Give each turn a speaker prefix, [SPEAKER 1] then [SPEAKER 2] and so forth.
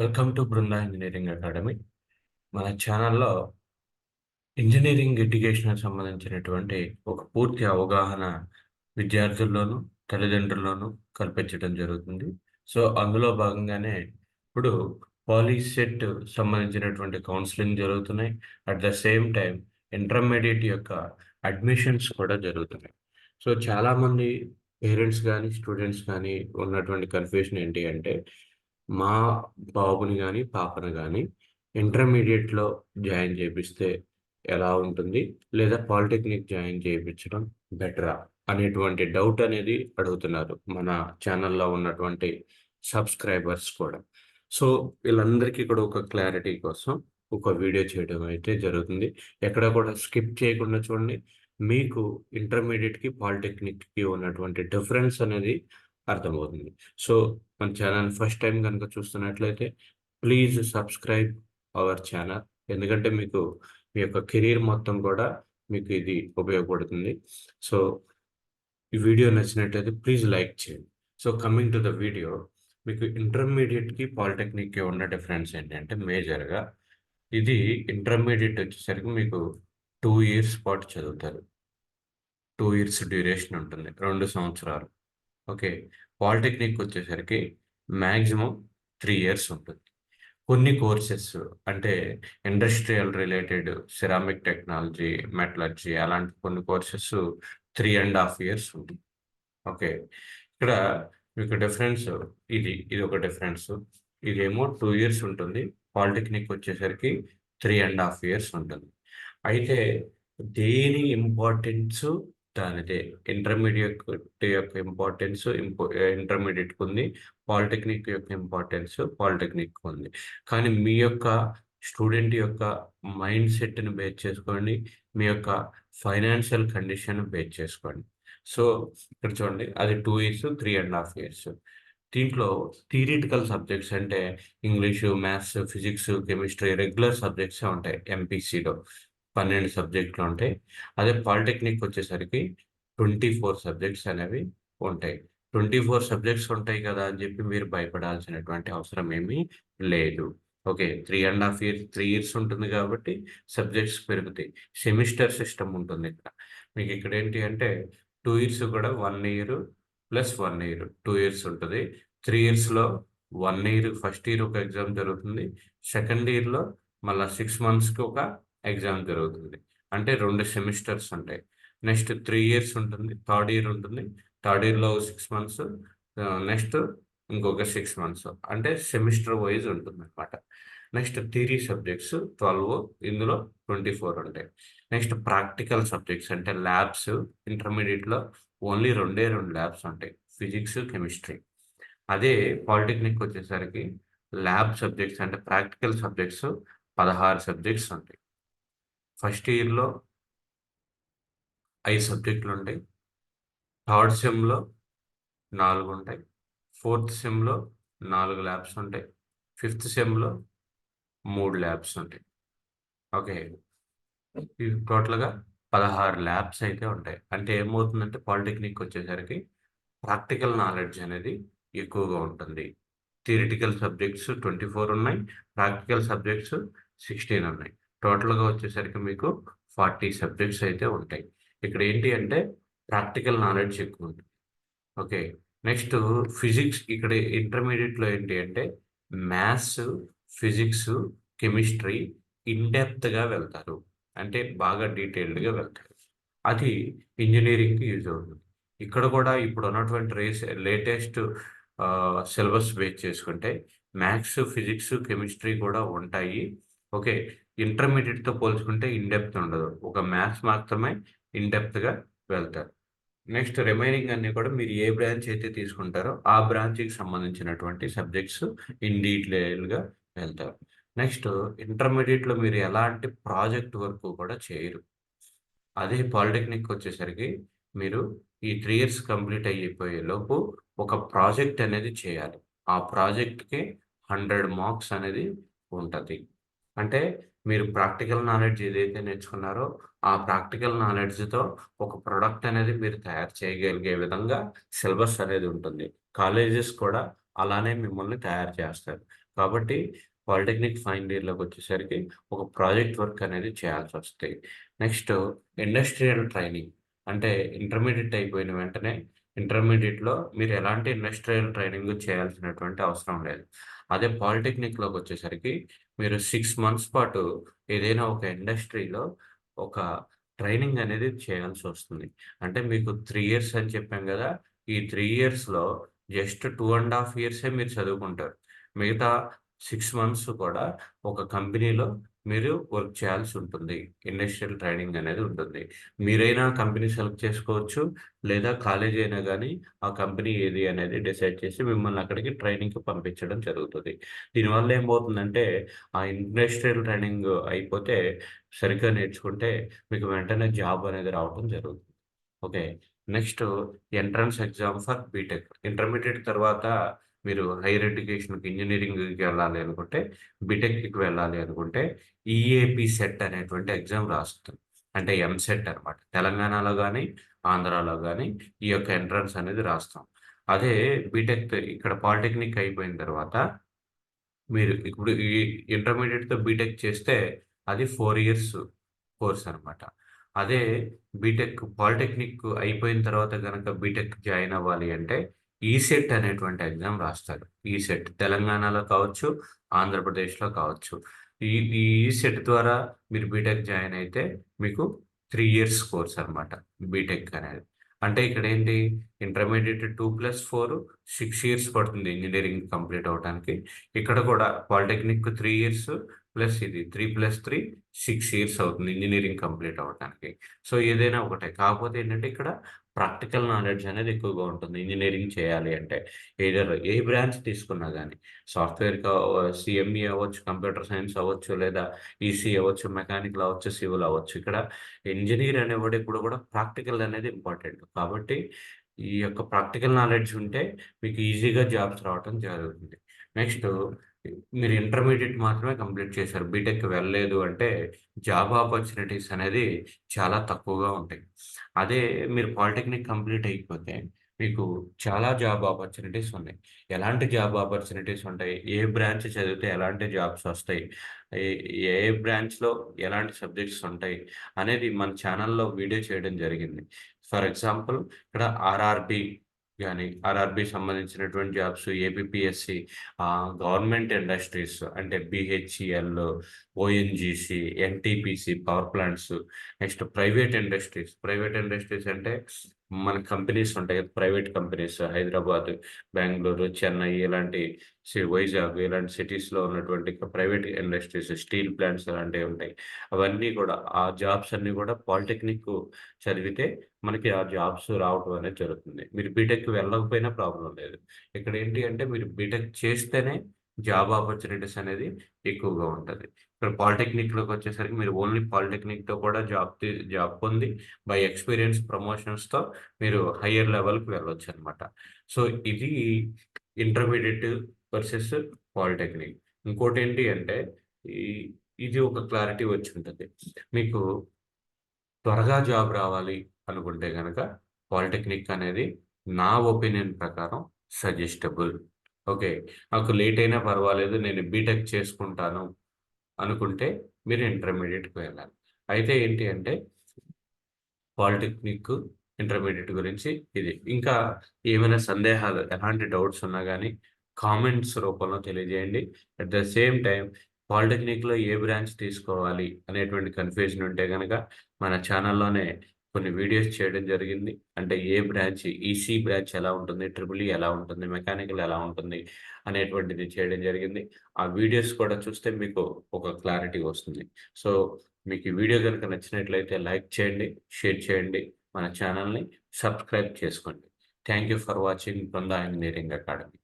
[SPEAKER 1] Welcome to Brinda engineering academy. మన ఛానల్లో engineering ఎడ్యుకేషన్కి సంబంధించినటువంటి ఒక పూర్తి అవగాహన విద్యార్థుల్లోనూ తల్లిదండ్రుల్లోనూ కల్పించడం జరుగుతుంది. సో అందులో భాగంగానే ఇప్పుడు పాలీసెట్ సంబంధించినటువంటి కౌన్సిలింగ్ జరుగుతున్నాయి. At the same time intermediate యొక్క అడ్మిషన్స్ కూడా జరుగుతున్నాయి. సో చాలామంది పేరెంట్స్ కానీ స్టూడెంట్స్ కానీ ఉన్నటువంటి కన్ఫ్యూషన్ ఏంటి అంటే మా బాబుని కానీ పాపను కానీ ఇంటర్మీడియట్లో జాయిన్ చేపిస్తే ఎలా ఉంటుంది? లేదా పాలిటెక్నిక్ జాయిన్ చేయించడం బెటరా? అనేటువంటి డౌట్ అనేది అడుగుతున్నారు మన ఛానల్లో ఉన్నటువంటి సబ్స్క్రైబర్స్ కూడా. సో వీళ్ళందరికీ కూడా ఒక క్లారిటీ కోసం ఒక వీడియో చేయడం అయితే జరుగుతుంది. ఎక్కడ కూడా స్కిప్ చేయకుండా చూడండి. మీకు ఇంటర్మీడియట్కి పాలిటెక్నిక్కి ఉన్నటువంటి డిఫరెన్స్ అనేది అర్థమవుతుంది. సో మన ఛానల్ ఫస్ట్ టైం కనుక చూస్తున్నట్లయితే ప్లీజ్ సబ్స్క్రైబ్ అవర్ ఛానల్. ఎందుకంటే మీకు మీ యొక్క కెరీర్ మొత్తం కూడా మీకు ఇది ఉపయోగపడుతుంది. సో ఈ వీడియో నచ్చినట్లయితే ప్లీజ్ లైక్ చేయండి. So coming to the video మీకు ఇంటర్మీడియట్కి పాలిటెక్నిక్కి ఉన్న డిఫరెన్స్ ఏంటంటే మేజర్గా ఇది ఇంటర్మీడియట్ వచ్చేసరికి మీకు టూ ఇయర్స్ పాటు చదువుతారు. టూ ఇయర్స్ డ్యూరేషన్ ఉంటుంది. రెండు సంవత్సరాలు. ఓకే. పాలిటెక్నిక్ వచ్చేసరికి మ్యాక్సిమం త్రీ ఇయర్స్ ఉంటుంది. కొన్ని కోర్సెస్ అంటే industrial related ceramic technology metallurgy అలాంటి కొన్ని courses three and half years ఉంటుంది ఓకే. ఇక్కడ మీకు డిఫరెన్స్ ఇది ఇది ఒక డిఫరెన్స్. ఇదేమో టూ ఇయర్స్ ఉంటుంది. పాలిటెక్నిక్ వచ్చేసరికి త్రీ అండ్ హాఫ్ ఇయర్స్ ఉంటుంది. అయితే దేని ఇంపార్టెన్స్ దానిదే ఇంటర్మీడియట్ యొక్క ఇంపార్టెన్స్ ఇంపో ఇంటర్మీడియట్కి ఉంది పాలిటెక్నిక్ యొక్క ఇంపార్టెన్స్ పాలిటెక్నిక్ ఉంది. కానీ మీ యొక్క స్టూడెంట్ యొక్క మైండ్ సెట్ని బేస్ చేసుకోండి మీ యొక్క ఫైనాన్షియల్ కండిషన్ బేస్ చేసుకోండి. సో ఇక్కడ చూడండి అది two years three and half years. దీంట్లో థియరిటికల్ సబ్జెక్ట్స్ అంటే English maths physics chemistry regular సబ్జెక్ట్సే ఉంటాయి ఎంపీసీలో. పన్నెండు సబ్జెక్టులు ఉంటాయి. అదే పాలిటెక్నిక్ వచ్చేసరికి ట్వంటీ ఫోర్ సబ్జెక్ట్స్ అనేవి ఉంటాయి. ట్వంటీ ఫోర్ సబ్జెక్ట్స్ ఉంటాయి కదా అని చెప్పి మీరు భయపడాల్సినటువంటి అవసరం ఏమీ లేదు. Okay three and half years three years ఉంటుంది కాబట్టి సబ్జెక్ట్స్ పెరుగుతాయి. సెమిస్టర్ సిస్టమ్ ఉంటుంది ఇక్కడ. మీకు ఇక్కడ ఏంటి అంటే టూ ఇయర్స్ కూడా one year plus one year two years ఉంటుంది. త్రీ ఇయర్స్లో వన్ ఇయర్ ఫస్ట్ ఇయర్ ఒక ఎగ్జామ్ జరుగుతుంది. సెకండ్ ఇయర్లో మళ్ళీ సిక్స్ మంత్స్కి ఒక ఎగ్జామ్ జరుగుతుంది. అంటే రెండు సెమిస్టర్స్ ఉంటాయి. నెక్స్ట్ త్రీ ఇయర్స్ ఉంటుంది థర్డ్ ఇయర్ ఉంటుంది. థర్డ్ ఇయర్లో సిక్స్ మంత్స్ నెక్స్ట్ ఇంకొక సిక్స్ మంత్స్. అంటే సెమిస్టర్ వైజ్ ఉంటుంది అనమాట నెక్స్ట్ థియరీ సబ్జెక్ట్స్ ట్వెల్వ్ ఇందులో ట్వంటీ ఫోర్ ఉంటాయి. నెక్స్ట్ ప్రాక్టికల్ సబ్జెక్ట్స్ అంటే ల్యాబ్స్ ఇంటర్మీడియట్లో ఓన్లీ రెండే రెండు ల్యాబ్స్ ఉంటాయి ఫిజిక్స్ కెమిస్ట్రీ. అదే పాలిటెక్నిక్ వచ్చేసరికి ల్యాబ్ సబ్జెక్ట్స్ అంటే ప్రాక్టికల్ సబ్జెక్ట్స్ పదహారు సబ్జెక్ట్స్ ఉంటాయి. ఫస్ట్ ఇయర్లో ఐదు సబ్జెక్టులు ఉంటాయి థర్డ్ సెమ్లో నాలుగు ఉంటాయి ఫోర్త్ సెమ్లో నాలుగు ల్యాబ్స్ ఉంటాయి. ఫిఫ్త్ సెమ్లో మూడు ల్యాబ్స్ ఉంటాయి. ఓకే. ఇవి టోటల్గా పదహారు ల్యాబ్స్ అయితే ఉంటాయి. అంటే ఏమవుతుందంటే పాలిటెక్నిక్ వచ్చేసరికి ప్రాక్టికల్ నాలెడ్జ్ అనేది ఎక్కువగా ఉంటుంది. థియరిటికల్ సబ్జెక్ట్స్ ట్వంటీ ఫోర్ ఉన్నాయి. ప్రాక్టికల్ సబ్జెక్ట్స్ సిక్స్టీన్ ఉన్నాయి. టోటల్గా వచ్చేసరికి మీకు ఫార్టీ సబ్జెక్ట్స్ అయితే ఉంటాయి. ఇక్కడ ఏంటి అంటే ప్రాక్టికల్ నాలెడ్జ్ ఎక్కువ ఉంటుంది ఓకే నెక్స్ట్ ఫిజిక్స్ ఇక్కడ ఇంటర్మీడియట్లో ఏంటి అంటే మ్యాథ్స్ ఫిజిక్స్ కెమిస్ట్రీ ఇన్డెప్త్గా వెళ్తారు. అంటే బాగా డీటెయిల్డ్గా వెళ్తారు. అది ఇంజనీరింగ్కి యూజ్ అవుతుంది. ఇక్కడ కూడా ఇప్పుడు ఉన్నటువంటి రేస్ లేటెస్ట్ సిలబస్ బేస్ చేసుకుంటే మ్యాథ్స్ ఫిజిక్స్ కెమిస్ట్రీ కూడా ఉంటాయి. ఓకే ఇంటర్మీడియట్తో పోల్చుకుంటే ఇన్డెప్త్ ఉండదు. ఒక మ్యాథ్స్ మాత్రమే ఇన్డెప్త్గా వెళ్తారు. నెక్స్ట్ రిమైనింగ్ అన్ని కూడా మీరు ఏ బ్రాంచ్ అయితే తీసుకుంటారో ఆ బ్రాంచ్కి సంబంధించినటువంటి సబ్జెక్ట్స్ ఇన్ డీటెయిల్గా వెళ్తారు. నెక్స్ట్ ఇంటర్మీడియట్లో మీరు ఎలాంటి ప్రాజెక్ట్ వర్క్ కూడా చేయరు. అదే పాలిటెక్నిక్ వచ్చేసరికి మీరు ఈ త్రీ ఇయర్స్ కంప్లీట్ అయిపోయే లోపు ఒక ప్రాజెక్ట్ అనేది చేయాలి. ఆ ప్రాజెక్ట్కి హండ్రెడ్ మార్క్స్ అనేది ఉంటుంది. అంటే మీరు ప్రాక్టికల్ నాలెడ్జ్ ఏదైతే నేర్చుకున్నారో ఆ ప్రాక్టికల్ నాలెడ్జ్తో ఒక ప్రోడక్ట్ అనేది మీరు తయారు చేయగలిగే విధంగా సిలబస్ అనేది ఉంటుంది కాలేజెస్ కూడా అలానే మిమ్మల్ని తయారు చేస్తారు కాబట్టి పాలిటెక్నిక్ ఫైనల్ ఇయర్‌లోకి వచ్చేసరికి ఒక ప్రాజెక్ట్ వర్క్ అనేది చేయాల్సి వస్తాయి. నెక్స్ట్ ఇండస్ట్రియల్ ట్రైనింగ్ అంటే ఇంటర్మీడియట్ అయిపోయిన వెంటనే ఇంటర్మీడియట్లో మీరు ఎలాంటి ఇండస్ట్రియల్ ట్రైనింగ్ చేయాల్సినటువంటి అవసరం లేదు. అదే పాలిటెక్నిక్‌లోకి వచ్చేసరికి మీరు సిక్స్ మంత్స్ పాటు ఏదైనా ఒక ఇండస్ట్రీలో ఒక ట్రైనింగ్ అనేది చేయాల్సి వస్తుంది. అంటే మీకు త్రీ ఇయర్స్ అని చెప్పాం కదా! ఈ త్రీ ఇయర్స్‌లో జస్ట్ టూ అండ్ హాఫ్ ఇయర్సే మీరు చదువుకుంటారు. మిగతా సిక్స్ మంత్స్ కూడా ఒక కంపెనీలో మీరు వర్క్ చేయాల్సి ఉంటుంది. ఇండస్ట్రియల్ ట్రైనింగ్ అనేది ఉంటుంది. మీరైనా కంపెనీ సెలెక్ట్ చేసుకోవచ్చు. లేదా కాలేజీ అయినా కానీ ఆ కంపెనీ ఏది అనేది డిసైడ్ చేసి మిమ్మల్ని అక్కడికి ట్రైనింగ్‌కి పంపించడం జరుగుతుంది దీనివల్ల ఏమవుతుందంటే ఆ ఇండస్ట్రియల్ ట్రైనింగ్ అయిపోతే సరిగ్గా నేర్చుకుంటే మీకు వెంటనే జాబ్ అనేది రావటం జరుగుతుంది. Okay. Next entrance exam for BTech. Intermediate తర్వాత మీరు హైయర్ ఎడ్యుకేషన్‌కి ఇంజనీరింగ్కి వెళ్ళాలి అనుకుంటే, బీటెక్‌కి వెళ్ళాలి అనుకుంటే ఈఏపీ సెట్ అనేటువంటి ఎగ్జామ్ రాస్తాం. అంటే ఎంసెట్ అనమాట. తెలంగాణలో కానీ ఆంధ్రాలో కానీ ఈ యొక్క ఎంట్రన్స్ అనేది రాస్తాం. అదే బీటెక్ ఇక్కడ పాలిటెక్నిక్ అయిపోయిన తర్వాత మీరు ఇప్పుడు ఈ ఇంటర్మీడియట్తో బీటెక్ చేస్తే అది ఫోర్ ఇయర్స్ కోర్స్ అనమాట. అదే బీటెక్ పాలిటెక్నిక్ అయిపోయిన తర్వాత కనుక బీటెక్ జాయిన్ అవ్వాలి అంటే ఈసెట్ అనేటువంటి ఎగ్జామ్ రాస్తారు. ఈసెట్ తెలంగాణలో కావచ్చు, ఆంధ్రప్రదేశ్‌లో కావచ్చు. ఈ ఈ ఈసెట్ ద్వారా మీరు బీటెక్ జాయిన్ అయితే మీకు త్రీ ఇయర్స్ కోర్స్ అనమాట బీటెక్ అనేది. అంటే ఇక్కడ ఏంటి intermediate two plus four six years పడుతుంది ఇంజనీరింగ్ కంప్లీట్ అవడానికి ఇక్కడ కూడా పాలిటెక్నిక్ త్రీ ఇయర్స్ ప్లస్ ఇది 3+3 6 ఇయర్స్ అవుతుంది ఇంజనీరింగ్ కంప్లీట్ అవ్వటానికి. సో, ఏదైనా ఒకటే. కాకపోతే ఏంటంటే ఇక్కడ ప్రాక్టికల్ నాలెడ్జ్ అనేది ఎక్కువగా ఉంటుంది ఇంజనీరింగ్ చేయాలి అంటే. ఏదర్ ఏ బ్రాంచ్ తీసుకున్నా కానీ సాఫ్ట్‌వేర్ సిఎంఈ అవ్వచ్చు, కంప్యూటర్ సైన్స్ అవ్వచ్చు, లేదా ఈసీ అవ్వచ్చు, మెకానికల్ అవ్వచ్చు, సివిల్ అవ్వచ్చు. ఇక్కడ ఇంజనీర్ అనేవాడు ఇప్పుడు కూడా ప్రాక్టికల్ అనేది ఇంపార్టెంట్. కాబట్టి ఈ యొక్క ప్రాక్టికల్ నాలెడ్జ్ ఉంటే మీకు ఈజీగా జాబ్స్ రావటం జరుగుతుంది. నెక్స్ట్ మీరు ఇంటర్మీడియట్ మాత్రమే కంప్లీట్ చేశారు. బీటెక్ వెళ్ళలేదు అంటే జాబ్ ఆపర్చునిటీస్ అనేది చాలా తక్కువగా ఉంటాయి. అదే మీరు పాలిటెక్నిక్ కంప్లీట్ అయిపోతే మీకు చాలా జాబ్ ఆపర్చునిటీస్ ఉన్నాయి. ఎలాంటి జాబ్ ఆపర్చునిటీస్ ఉంటాయి? ఏ బ్రాంచ్ చదివితే ఎలాంటి జాబ్స్ వస్తాయి? ఏ ఏ బ్రాంచ్‌లో ఎలాంటి సబ్జెక్ట్స్ ఉంటాయి? అనేది మన ఛానల్లో వీడియో చేయడం జరిగింది. ఫర్ ఎగ్జాంపుల్ ఇక్కడ ఆర్ఆర్‌బీ కానీ ఆర్ఆర్‌బీ సంబంధించినటువంటి జాబ్స్, ఏపీపీఎస్‌సి గవర్నమెంట్ ఇండస్ట్రీస్ అంటే BHEL, ONGC, NTPC power plants, next private industries. Private industries అంటే మన కంపెనీస్ ఉంటాయి. ప్రైవేట్ కంపెనీస్ హైదరాబాద్, బెంగళూరు చెన్నై ఇలాంటి వైజాగ్ ఇలాంటి సిటీస్‌లో ఉన్నటువంటి ప్రైవేట్ ఇండస్ట్రీస్, స్టీల్ ప్లాంట్స్ అలాంటివి ఉంటాయి. అవన్నీ కూడా ఆ జాబ్స్ అన్నీ కూడా పాలిటెక్నిక్ చదివితే మనకి ఆ జాబ్స్ రావటం అనేది జరుగుతుంది. మీరు బీటెక్ వెళ్ళకపోయినా ప్రాబ్లమ్ లేదు. ఇక్కడ ఏంటి అంటే మీరు బీటెక్ చేస్తేనే జాబ్ ఆపర్చునిటీస్ అనేది ఎక్కువగా ఉంటుంది ఇక్కడ పాలిటెక్నిక్‌లోకి వచ్చేసరికి మీరు ఓన్లీ పాలిటెక్నిక్‌తో కూడా జాబ్ జాబ్ పొంది బై ఎక్స్‌పీరియన్స్ ప్రమోషన్స్‌తో మీరు హయ్యర్ లెవెల్‌కి వెళ్ళొచ్చనమాట. సో, ఇది ఇంటర్మీడియట్ వర్సెస్ పాలిటెక్నిక్. ఇంకోటి ఏంటి అంటే ఈ ఇది ఒక క్లారిటీ వచ్చి ఉంటుంది మీకు త్వరగా జాబ్ రావాలి అనుకుంటే కనుక పాలిటెక్నిక్ అనేది నా ఒపీనియన్ ప్రకారం సజెస్టబుల్. ఓకే. నాకు లేట్ అయినా పర్వాలేదు నేను బీటెక్ చేసుకుంటాను అనుకుంటే మీరు ఇంటర్మీడియట్కి వెళ్ళాలి. అయితే ఏంటి అంటే పాలిటెక్నిక్, ఇంటర్మీడియట్ గురించి ఇది. ఇంకా ఏమైనా సందేహాలు ఎలాంటి డౌట్స్ ఉన్నా కానీ కామెంట్స్ రూపంలో తెలియజేయండి. అట్ ద సేమ్ టైం పాలిటెక్నిక్‌లో ఏ బ్రాంచ్ తీసుకోవాలి అనేటువంటి కన్‌ఫ్యూజన్ ఉంటే కనుక మన ఛానల్లోనే కొన్ని వీడియోస్ చేయడం జరిగింది. అంటే ఏ బ్రాంచ్ ఈసీ బ్రాంచ్ ఎలా ఉంటుంది? ట్రిపుల్ ఈ ఎలా ఉంటుంది? మెకానికల్ ఎలా ఉంటుంది? అనేటువంటిది చేయడం జరిగింది. ఆ వీడియోస్ కూడా చూస్తే మీకు ఒక క్లారిటీ వస్తుంది. సో, మీకు ఈ వీడియో కనుక నచ్చినట్లయితే లైక్ చేయండి, షేర్ చేయండి. మన ఛానల్ని సబ్స్క్రైబ్ చేసుకోండి. Thank you for watching Brinda engineering academy.